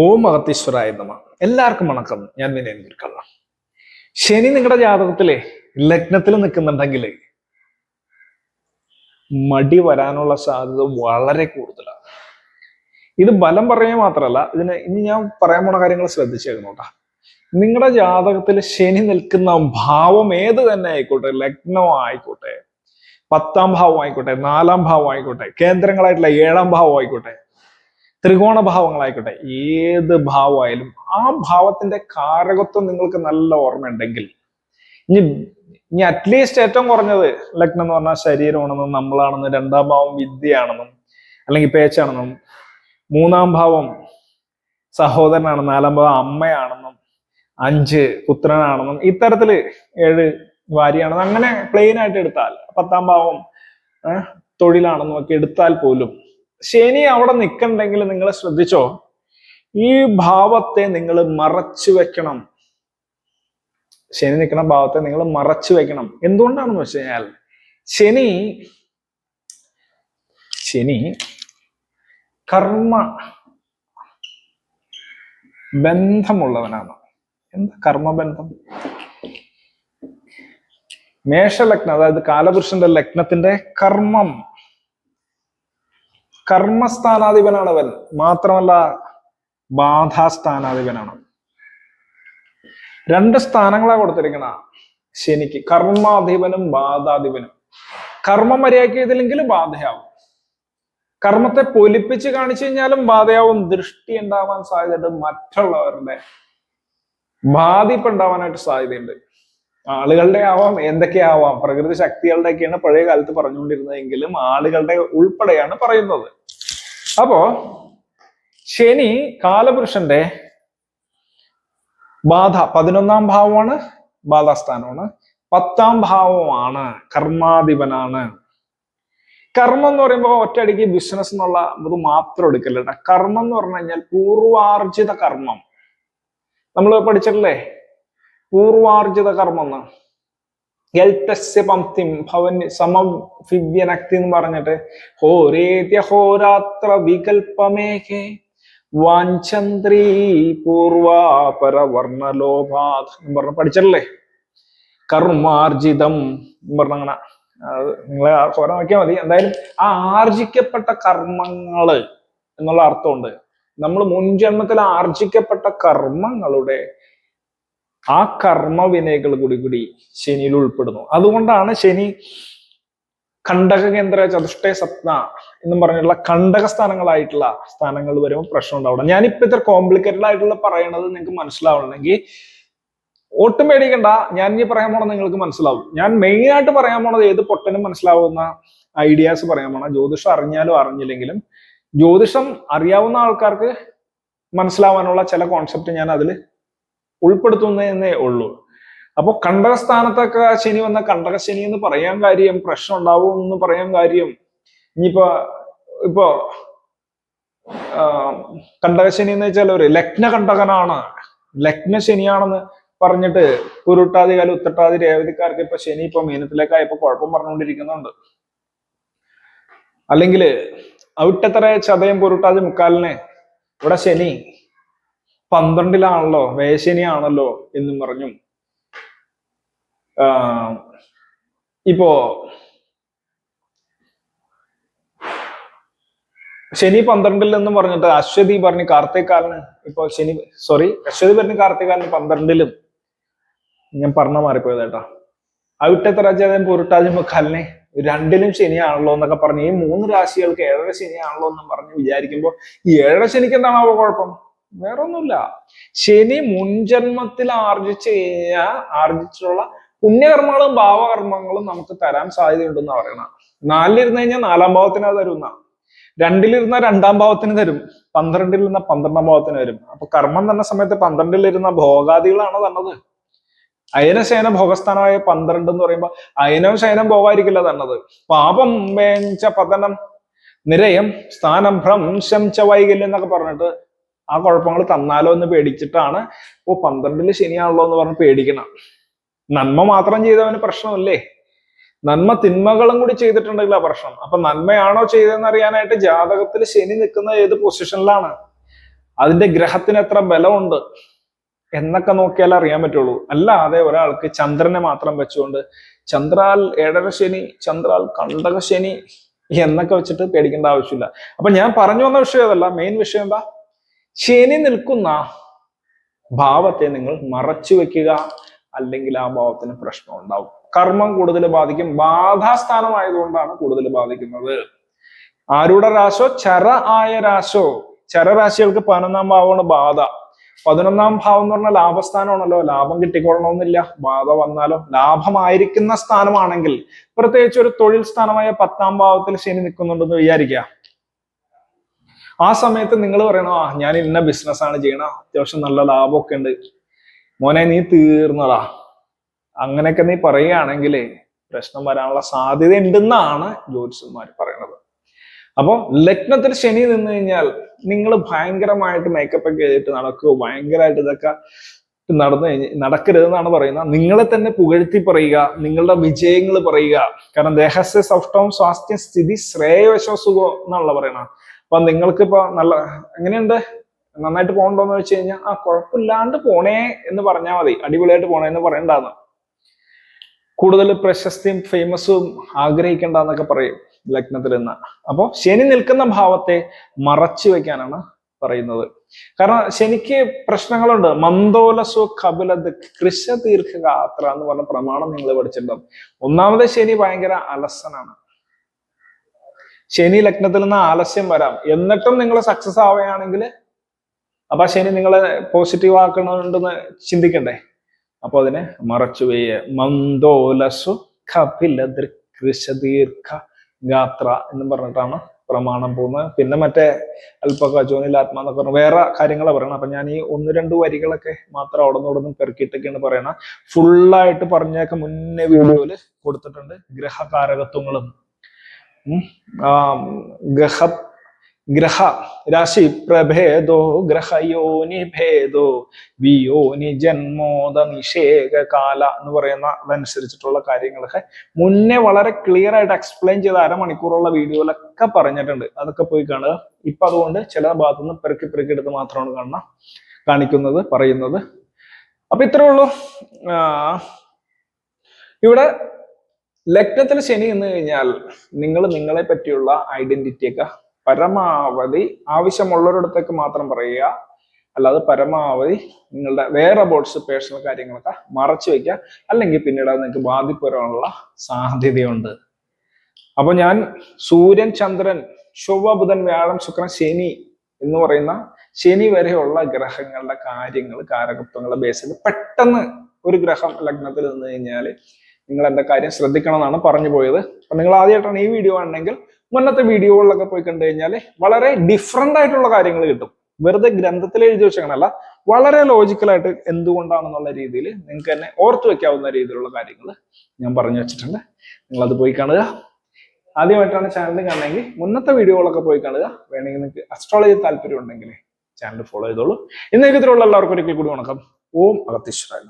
ഓം മഹത്തീശ്വരായ നമ. എല്ലാവർക്കും വണക്കം. ഞാൻ വിനയൻ ഗുരുക്കള്ള ശനി നിങ്ങളുടെ ജാതകത്തിലെ ലഗ്നത്തിൽ നിൽക്കുന്നുണ്ടെങ്കിൽ മടി വരാനുള്ള സാധ്യത വളരെ കൂടുതലാണ് ഇത് ബലം പറയുക മാത്രമല്ല ഇതിന് ഇനി ഞാൻ പറയാൻ പോണ കാര്യങ്ങൾ ശ്രദ്ധിച്ചേക്കണോട്ടാ നിങ്ങളുടെ ജാതകത്തിൽ ശനി നിൽക്കുന്ന ഭാവം ഏത് തന്നെ ആയിക്കോട്ടെ ലഗ്നം ആയിക്കോട്ടെ പത്താം ഭാവം ആയിക്കോട്ടെ നാലാം ഭാവം ആയിക്കോട്ടെ കേന്ദ്രങ്ങളായിട്ടുള്ള ഏഴാം ഭാവം ആയിക്കോട്ടെ ത്രികോണ ഭാവങ്ങളായിക്കോട്ടെ ഏത് ഭാവമായാലും ആ ഭാവത്തിന്റെ കാരകത്വം നിങ്ങൾക്ക് നല്ല ഓർമ്മയുണ്ടെങ്കിൽ ഇനി ഇനി അറ്റ്ലീസ്റ്റ് ഏറ്റവും കുറഞ്ഞത് ലഗ്നം എന്ന് പറഞ്ഞാൽ ശരീരമാണെന്നും നമ്മളാണെന്നും രണ്ടാം ഭാവം വിദ്യയാണെന്നും അല്ലെങ്കിൽ പേച്ചാണെന്നും മൂന്നാം ഭാവം സഹോദരനാണ് നാലാം ഭാവം അമ്മയാണെന്നും അഞ്ച് പുത്രനാണെന്നും ഇത്തരത്തിൽ ഏഴ് ഭാര്യയാണെന്നും അങ്ങനെ പ്ലെയിൻ ആയിട്ട് എടുത്താൽ പത്താം ഭാവം തൊഴിലാണെന്നും ഒക്കെ എടുത്താൽ പോലും ശനി അവിടെ നിൽക്കണ്ടെങ്കിൽ നിങ്ങൾ ശ്രദ്ധിച്ചോ ഈ ഭാവത്തെ നിങ്ങൾ മറച്ചു വെക്കണം. ശനി നിൽക്കുന്ന ഭാവത്തെ നിങ്ങൾ മറച്ചു വെക്കണം. എന്തുകൊണ്ടാണെന്ന് വെച്ച് കഴിഞ്ഞാൽ ശനി ശനി കർമ്മ ബന്ധമുള്ളവനാണ്. എന്താ കർമ്മബന്ധം മേഷലഗ്നം അതായത് കാലപുരുഷന്റെ ലഗ്നത്തിന്റെ കർമ്മം. കർമ്മസ്ഥാനാധിപനാണ് അവൻ മാത്രമല്ല ബാധാസ്ഥാനാധിപനാണ്. രണ്ട് സ്ഥാനങ്ങളാ കൊടുത്തിരിക്കണ ശനിക്ക്. കർമാധിപനും ബാധാധിപനും. കർമ്മം മര്യാദയ്ക്ക് ബാധയാവും. കർമ്മത്തെ പൊലിപ്പിച്ച് കാണിച്ചു കഴിഞ്ഞാലും ബാധയാവും. ദൃഷ്ടി ഉണ്ടാവാൻ സാധ്യതയുണ്ട് മറ്റുള്ളവരുടെ. ബാധിപ്പ് ഉണ്ടാവാനായിട്ട് സാധ്യതയുണ്ട്. ആളുകളുടെ ആവാം എന്തൊക്കെയാവാം പ്രകൃതി ശക്തികളുടെയൊക്കെയാണ് പഴയ കാലത്ത് പറഞ്ഞുകൊണ്ടിരുന്നതെങ്കിലും ആളുകളുടെ ഉൾപ്പെടെയാണ് പറയുന്നത്. അപ്പോ ശനി കാലപുരുഷന്റെ ബാധ പതിനൊന്നാം ഭാവമാണ് ബാധാസ്ഥാനമാണ്. പത്താം ഭാവമാണ് കർമാധിപനാണ്. കർമ്മം എന്ന് പറയുമ്പോൾ ഒറ്റയടിക്ക് ബിസിനസ് എന്നുള്ള ഇത് മാത്രം എടുക്കല്ലേട്ടാ കർമ്മം എന്ന് പറഞ്ഞു കഴിഞ്ഞാൽ പൂർവാർജിത കർമ്മം. നമ്മൾ പഠിച്ചിട്ടില്ലേ? പൂർവാർജിത കർമ്മം എന്ന് എൽത്തസ്യ പംക്തിം ഭവൻ സമവിവ്യനക്തി എന്ന് പറഞ്ഞിട്ട്. ഹോരേത്യ ഹോരാത്ര വികൽപ്പമേഘേ വാഞ്ചന്ത്രി പൂർവാപരവർണലോഭാത് എന്ന് പറഞ്ഞ് പഠിച്ചല്ലേ കർമാർജിതം എന്ന് പറഞ്ഞ അങ്ങനെ. നിങ്ങൾ ഹോര നോക്കിയാൽ മതി. എന്തായാലും ആ ആർജിക്കപ്പെട്ട കർമ്മങ്ങൾ എന്നുള്ള അർത്ഥമുണ്ട്. നമ്മൾ മുൻജന്മത്തിൽ ആർജിക്കപ്പെട്ട കർമ്മങ്ങളുടെ ആ കർമ്മവിനയകൾ കൂടി കൂടി ശനിയിൽ ഉൾപ്പെടുന്നു. അതുകൊണ്ടാണ് ശനി കണ്ടക കേന്ദ്ര ചതുഷ്ടയ സപ്ന എന്നും പറഞ്ഞിട്ടുള്ള കണ്ടക സ്ഥാനങ്ങളായിട്ടുള്ള സ്ഥാനങ്ങൾ വരുമ്പോൾ പ്രശ്നം ഉണ്ടാവണം. ഞാനിപ്പോ ഇത്ര കോംപ്ലിക്കേറ്റഡ് ആയിട്ടുള്ള പറയണത് നിങ്ങൾക്ക് മനസ്സിലാവണമെങ്കിൽ ഒട്ടും പേടിക്കണ്ട ഞാൻ ഇനി പറയാൻ പോണത് നിങ്ങൾക്ക് മനസ്സിലാവും. ഞാൻ മെയിൻ ആയിട്ട് പറയാൻ പോണത് ഏത് പൊട്ടനും മനസ്സിലാവുന്ന ഐഡിയാസ് പറയാൻ പോണ. ജ്യോതിഷം അറിഞ്ഞാലും അറിഞ്ഞില്ലെങ്കിലും ജ്യോതിഷം അറിയാവുന്ന ആൾക്കാർക്ക് മനസ്സിലാവാനുള്ള ചില കോൺസെപ്റ്റ് ഞാൻ അതിൽ ഉൾപ്പെടുത്തുന്നതേ ഉള്ളൂ. അപ്പൊ കണ്ടകസ്ഥാനത്തൊക്കെ ശനി വന്ന കണ്ടക ശനി എന്ന് പറയാൻ കാര്യം പ്രശ്നം ഉണ്ടാവും എന്ന് പറയാൻ കാര്യം ഇനിയിപ്പോ ഇപ്പോ കണ്ടക കണ്ടകശനി എന്ന് വെച്ചാൽ ഒരു ലഗ്ന കണ്ടകനാണ് ലഗ്ന ശനിയാണെന്ന് പറഞ്ഞിട്ട് കുരുട്ടാതി കാലം ഉത്തട്ടാതി രേവതിക്കാർക്ക് ഇപ്പൊ ശനി ഇപ്പൊ മീനത്തിലേക്കായപ്പോ കുഴപ്പം പറഞ്ഞുകൊണ്ടിരിക്കുന്നുണ്ട്. അല്ലെങ്കിൽ അവിട്ടത്തറ ചതയം പൊരുട്ടാതി മുക്കാലിനെ ഇവിടെ ശനി പന്ത്രണ്ടിലാണല്ലോ വേശനിയാണല്ലോ എന്നും പറഞ്ഞും. ഇപ്പോ ശനി പന്ത്രണ്ടിൽ എന്ന് പറഞ്ഞിട്ട് അശ്വതി പറഞ്ഞ് കാർത്തികാലിന് ഇപ്പൊ ശനി സോറി അശ്വതി പറഞ്ഞ് കാർത്തികാലിന് പന്ത്രണ്ടിലും ഞാൻ പറഞ്ഞ മാറിപ്പോയത് കേട്ടോ. അവിട്ടത്തരാജാതൻ പൊരുട്ടാതി മുക്കാലിനെ രണ്ടിലും ശനിയാണല്ലോ എന്നൊക്കെ പറഞ്ഞ് ഈ മൂന്ന് രാശികൾക്ക് ഏഴര ശനിയാണല്ലോ എന്ന് പറഞ്ഞ് വിചാരിക്കുമ്പോൾ ഈ ഏഴര ശനിക്ക് എന്താണാവോ കുഴപ്പം? വേറെ ഒന്നുമില്ല ശനി മുൻജന്മത്തിൽ ആർജിച്ച് ആർജിച്ചിട്ടുള്ള പുണ്യകർമ്മങ്ങളും ഭാവകർമ്മങ്ങളും നമുക്ക് തരാൻ സാധ്യതയുണ്ടെന്ന് പറയണം നാലിലിരുന്ന് കഴിഞ്ഞാൽ നാലാം ഭാവത്തിന് തരുന്ന രണ്ടിലിരുന്ന രണ്ടാം ഭാവത്തിന് തരും. പന്ത്രണ്ടിലിരുന്ന പന്ത്രണ്ടാം ഭാവത്തിന് വരും അപ്പൊ കർമ്മം തന്ന സമയത്ത് പന്ത്രണ്ടിലിരുന്ന ഭോഗാദികളാണ് തന്നത്. അയനശയന ഭോഗസ്ഥാനമായ പന്ത്രണ്ട് എന്ന് പറയുമ്പോൾ അയനം ശയനം ഭോഗായിരിക്കില്ല തന്നത്. പാപം വേഞ്ച പതനം നിരയം സ്ഥാനം ഭ്രംശം ച വൈകല്യം എന്നൊക്കെ പറഞ്ഞിട്ട് ആ കുഴപ്പങ്ങൾ തന്നാലോ എന്ന് പേടിച്ചിട്ടാണ് ഓ പന്ത്രണ്ടിൽ ശനിയാണല്ലോ എന്ന് പറഞ്ഞ് പേടിക്കണം നന്മ മാത്രം ചെയ്തവന് പ്രശ്നമല്ലേ? നന്മ തിന്മകളും കൂടി ചെയ്തിട്ടുണ്ടെങ്കിൽ ആ പ്രശ്നം. അപ്പൊ നന്മയാണോ ചെയ്തതെന്ന് അറിയാനായിട്ട് ജാതകത്തിൽ ശനി നിൽക്കുന്ന ഏത് പൊസിഷനിലാണ്? അതിന്റെ ഗ്രഹത്തിന് എത്ര ബലമുണ്ട് എന്നൊക്കെ നോക്കിയാൽ അറിയാൻ പറ്റുള്ളൂ. അല്ലാതെ ഒരാൾക്ക് ചന്ദ്രനെ മാത്രം വെച്ചുകൊണ്ട് ചന്ദ്രാൽ ഏഴര ശനി ചന്ദ്രാൽ കണ്ടക ശനി എന്നൊക്കെ വെച്ചിട്ട് പേടിക്കേണ്ട ആവശ്യമില്ല. അപ്പൊ ഞാൻ പറഞ്ഞു വന്ന വിഷയം അതല്ല. മെയിൻ വിഷയം എന്താ? ശനി നിൽക്കുന്ന ഭാവത്തെ നിങ്ങൾ മറച്ചു വെക്കുക. അല്ലെങ്കിൽ ആ ഭാവത്തിന് പ്രശ്നം ഉണ്ടാവും. കർമ്മം കൂടുതൽ ബാധിക്കും. ബാധാസ്ഥാനമായതുകൊണ്ടാണ് കൂടുതൽ ബാധിക്കുന്നത്. ആരുടെ രാശോ ചര ആയ രാശോ. ചരരാശികൾക്ക് പതിനൊന്നാം ഭാവമാണ് ബാധ. പതിനൊന്നാം ഭാവം എന്ന് പറഞ്ഞാൽ ലാഭസ്ഥാനമാണല്ലോ. ലാഭം കിട്ടിക്കൊള്ളണമെന്നില്ല. ബാധ വന്നാലോ? ലാഭമായിരിക്കുന്ന സ്ഥാനമാണെങ്കിൽ പ്രത്യേകിച്ച് ഒരു തൊഴിൽ സ്ഥാനമായ പത്താം ഭാവത്തിൽ ശനി നിൽക്കുന്നുണ്ടെന്ന് വിചാരിക്കുക. ആ സമയത്ത് നിങ്ങൾ പറയണോ ആ ഞാൻ ഇന്ന ബിസിനസ് ആണ് ചെയ്യണ അത്യാവശ്യം നല്ല ലാഭമൊക്കെ ഉണ്ട്. മോനെ നീ തീർന്നടാ. അങ്ങനെയൊക്കെ നീ പറയുകയാണെങ്കിൽ പ്രശ്നം വരാനുള്ള സാധ്യത ഉണ്ടെന്നാണ് ജ്യോതിഷന്മാർ പറയുന്നത്. അപ്പോൾ ലഗ്നത്തിൽ ശനി നിന്ന് കഴിഞ്ഞാൽ നിങ്ങൾ ഭയങ്കരമായിട്ട് മേക്കപ്പ് ഒക്കെ ചെയ്തിട്ട് നടക്കുക ഭയങ്കരമായിട്ട് ഇതൊക്കെ നടന്നു കഴിഞ്ഞ് നടക്കരുതെന്നാണ് പറയുന്നത്. നിങ്ങളെ തന്നെ പുകഴ്ത്തി പറയുക നിങ്ങളുടെ വിജയങ്ങൾ പറയുക. കാരണം ദേഹസ്യ സൗഷ്ടവും സ്വാസ്ഥ്യ സ്ഥിതി ശ്രേയവശോ സുഖം എന്നുള്ള പറയണ അപ്പൊ നിങ്ങൾക്ക് ഇപ്പൊ നല്ല എങ്ങനെയുണ്ട്? നന്നായിട്ട് പോകണ്ടോന്ന് വെച്ച് കഴിഞ്ഞാൽ ആ കുഴപ്പമില്ലാണ്ട് പോണേ എന്ന് പറഞ്ഞാൽ മതി. അടിപൊളിയായിട്ട് പോണേ എന്ന് പറയണ്ടാന്ന്. കൂടുതൽ പ്രശസ്തിയും ഫേമസും ആഗ്രഹിക്കണ്ടെന്നൊക്കെ പറയും ലഗ്നത്തിൽ നിന്ന്. അപ്പോൾ ശനി നിൽക്കുന്ന ഭാവത്തെ മറച്ചു വെക്കാനാണ് പറയുന്നത്. കാരണം ശനിക്ക് പ്രശ്നങ്ങളുണ്ട്. മന്ദോലസു കപിലത് കൃഷ ദീർഘഗാത്ര എന്ന് പറഞ്ഞ പ്രമാണം നിങ്ങൾ പഠിച്ചിട്ടുണ്ടാവും. ഒന്നാമത് ശനി ഭയങ്കര അലസനാണ്. ശനി ലഗ്നത്തിൽ നിന്ന് ആലസ്യം വരാം. എന്നിട്ടും നിങ്ങൾ സക്സസ് ആവുകയാണെങ്കിൽ അപ്പൊ ശനി നിങ്ങളെ പോസിറ്റീവ് ആക്കണമുണ്ടെന്ന് ചിന്തിക്കണ്ടേ? അപ്പൊ അതിനെ മറച്ചു വെയ്യ. മന്ദോലസു കപില ദീർഘ ഗാത്ര എന്ന് പറഞ്ഞിട്ടാണ് പ്രമാണം പോകുന്നത്. പിന്നെ മറ്റേ അല്പക ജോനിലാത്മ എന്നൊക്കെ പറഞ്ഞു വേറെ കാര്യങ്ങളാണ് പറയണം. അപ്പൊ ഞാൻ ഈ ഒന്ന് രണ്ട് വരികളൊക്കെ മാത്രം അവിടെ നിന്ന് ഇവിടെ പെറുക്കിയിട്ടൊക്കെയാണ് പറയണം. ഫുള്ളായിട്ട് പറഞ്ഞൊക്കെ മുന്നേ വീഡിയോയിൽ കൊടുത്തിട്ടുണ്ട്. ഗ്രഹകാരകത്വങ്ങളും ഗ്രഹ ഗ്രഹ രാശി പ്രഭേദോ ഗ്രഹയോനി ഭേദോ വിയോനി ജന്മോദ നിഷേക കാല എന്ന് പറയുന്ന അതനുസരിച്ചിട്ടുള്ള കാര്യങ്ങളൊക്കെ മുന്നേ വളരെ ക്ലിയർ ആയിട്ട് എക്സ്പ്ലെയിൻ ചെയ്ത അരമണിക്കൂറുള്ള വീഡിയോയിലൊക്കെ പറഞ്ഞിട്ടുണ്ട്. അതൊക്കെ പോയി കാണുക. ഇപ്പൊ അതുകൊണ്ട് ചില ഭാഗത്തുനിന്ന് പെറുക്കി പെറുക്കി എടുത്ത് മാത്രമാണ് കാണുന്ന കാണിക്കുന്നത് പറയുന്നത്. അപ്പൊ ഇത്രേ ഉള്ളൂ. ഇവിടെ ലഗ്നത്തിൽ ശനി എന്ന് കഴിഞ്ഞാൽ നിങ്ങൾ നിങ്ങളെ പറ്റിയുള്ള ഐഡന്റിറ്റി ഒക്കെ പരമാവധി ആവശ്യമുള്ളവരിടത്തേക്ക് മാത്രം പറയുക. അല്ലാതെ പരമാവധി നിങ്ങളുടെ വേറെ അബൌട്ട്സ് പേഴ്സണൽ കാര്യങ്ങളൊക്കെ മറച്ചു വെക്കുക. അല്ലെങ്കിൽ പിന്നീട് അത് നിങ്ങൾക്ക് ബാധിപ്പ് വരാനുള്ള സാധ്യതയുണ്ട്. അപ്പൊ ഞാൻ സൂര്യൻ ചന്ദ്രൻ ചൊവ്വ ബുധൻ വ്യാഴം ശുക്രൻ ശനി എന്ന് പറയുന്ന ശനി വരെയുള്ള ഗ്രഹങ്ങളുടെ കാര്യങ്ങൾ കാരകത്വങ്ങളുടെ ബേസിൽ പെട്ടെന്ന് ഒരു ഗ്രഹം ലഗ്നത്തിൽ നിന്ന് കഴിഞ്ഞാൽ നിങ്ങൾ എന്താ കാര്യം ശ്രദ്ധിക്കണം എന്നാണ് പറഞ്ഞു പോയത്. അപ്പൊ നിങ്ങൾ ആദ്യമായിട്ടാണ് ഈ വീഡിയോ ആണെങ്കിൽ മുന്നത്തെ വീഡിയോകളിലൊക്കെ പോയി കണ്ടു കഴിഞ്ഞാൽ വളരെ ഡിഫറെന്റ് ആയിട്ടുള്ള കാര്യങ്ങൾ കിട്ടും. വെറുതെ ഗ്രന്ഥത്തിൽ എഴുതി വെച്ചങ്ങനല്ല വളരെ ലോജിക്കലായിട്ട് എന്തുകൊണ്ടാണെന്നുള്ള രീതിയിൽ നിങ്ങൾക്ക് തന്നെ ഓർത്തു വെക്കാവുന്ന രീതിയിലുള്ള കാര്യങ്ങൾ ഞാൻ പറഞ്ഞു വെച്ചിട്ടുണ്ട്. നിങ്ങൾ അത് പോയി കാണുക. ആദ്യമായിട്ടാണ് ചാനൽ കാണണമെങ്കിൽ മുന്നത്തെ വീഡിയോകളൊക്കെ പോയി കാണുക. വേണമെങ്കിൽ നിങ്ങൾക്ക് അസ്ട്രോളജി താല്പര്യം ഉണ്ടെങ്കിൽ ചാനൽ ഫോളോ ചെയ്തോളൂ. ഇന്ന് ഇതിലുള്ള എല്ലാവർക്കും ഒരിക്കൽ കൂടി വണക്കം. ഓം അഗത്തീശ്വരായ